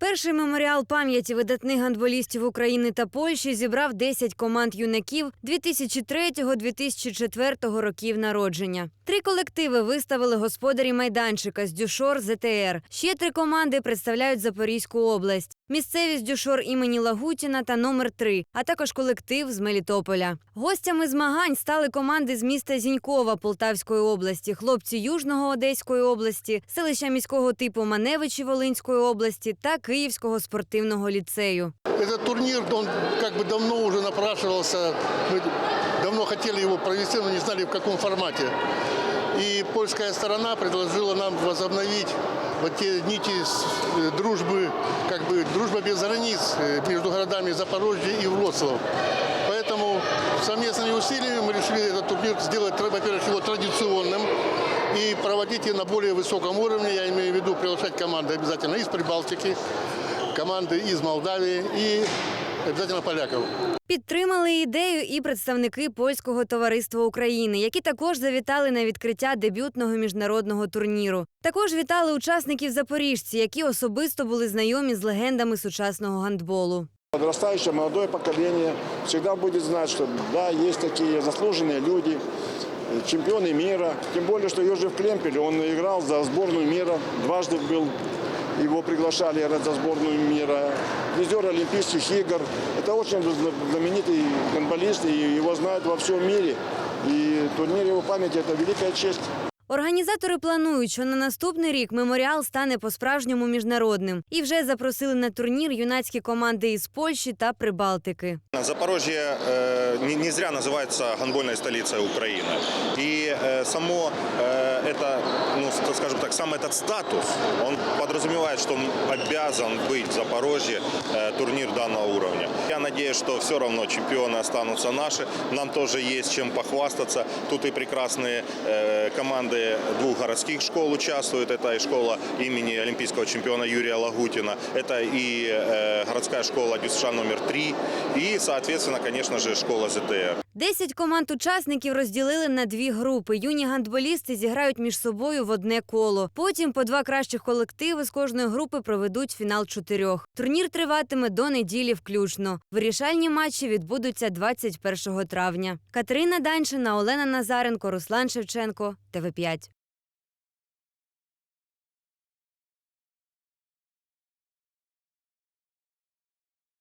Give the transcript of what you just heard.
Перший меморіал пам'яті видатних гандболістів України та Польщі зібрав 10 команд юнаків 2003-2004 років народження. Три колективи виставили господарі майданчика з Дюшор ЗТР. Ще три команди представляють Запорізьку область. Місцевість Дюшор імені Лагутіна та номер 3 а також колектив з Мелітополя. Гостями змагань стали команди з міста Зінькова Полтавської області, хлопці Южного Одеської області, селища міського типу Маневичі Волинської області та Київського спортивного ліцею. Этот турнир, он как бы давно уже напрашивался. Мы давно хотели его провести, но не знали в каком формате. И польская сторона предложила нам возобновить вот те нити с- э, дружбы, как бы дружба без границ э, между городами Запорожье и Вроцлав. Поэтому совместными усилиями мы решили этот турнир сделать, во-первых, его традиционным и проводить его на более высоком уровне. Я имею в виду приглашать команды обязательно из Прибалтики, команды из Молдавии и обязательно поляков. Підтримали ідею і представники польського товариства України, які також завітали на відкриття дебютного міжнародного турніру. Також вітали учасників запоріжці, які особисто були знайомі з легендами сучасного гандболу. Подрастающее молодое поколение всегда будет знать, что да, есть такие заслуженные люди, э, чемпионы мира. Тем более, что Йожев Клемпель, он играл за сборную мира, дважды был, его приглашали играть за сборную мира. Призер Олимпийских игр. Это очень знаменитый гандболист, и его знают во всем мире. И турнир его памяти – это великая честь. Організатори планують, що на наступний рік меморіал стане по-справжньому міжнародним і вже запросили на турнір юнацькі команди із Польщі та Прибалтики. Запорожье э, не, не зря называется гандбольной столицей Украины. И э, само э, с- скажем так, сам этот статус, он подразумевает, что он обязан быть в Запорожье э, турнир данного уровня. Я надеюсь, что все равно чемпионы останутся наши. Нам тоже есть чем похвастаться. Тут и прекрасные э, команды двух городских школ участвуют. Это и школа имени олимпийского чемпиона Юрия Лагутина. Это и э, городская школа ДЮСШ номер 3. И, соответственно, конечно же, школа ЗТР. Десять команд учасників розділили на дві групи. Юні гандболісти зіграють між собою в одне коло. Потім по два кращих колективи з кожної групи проведуть фінал чотирьох. Турнір триватиме до неділі включно. Вирішальні матчі відбудуться 21 травня. Катерина Даньшина, Олена Назаренко, Руслан Шевченко, ТВ5.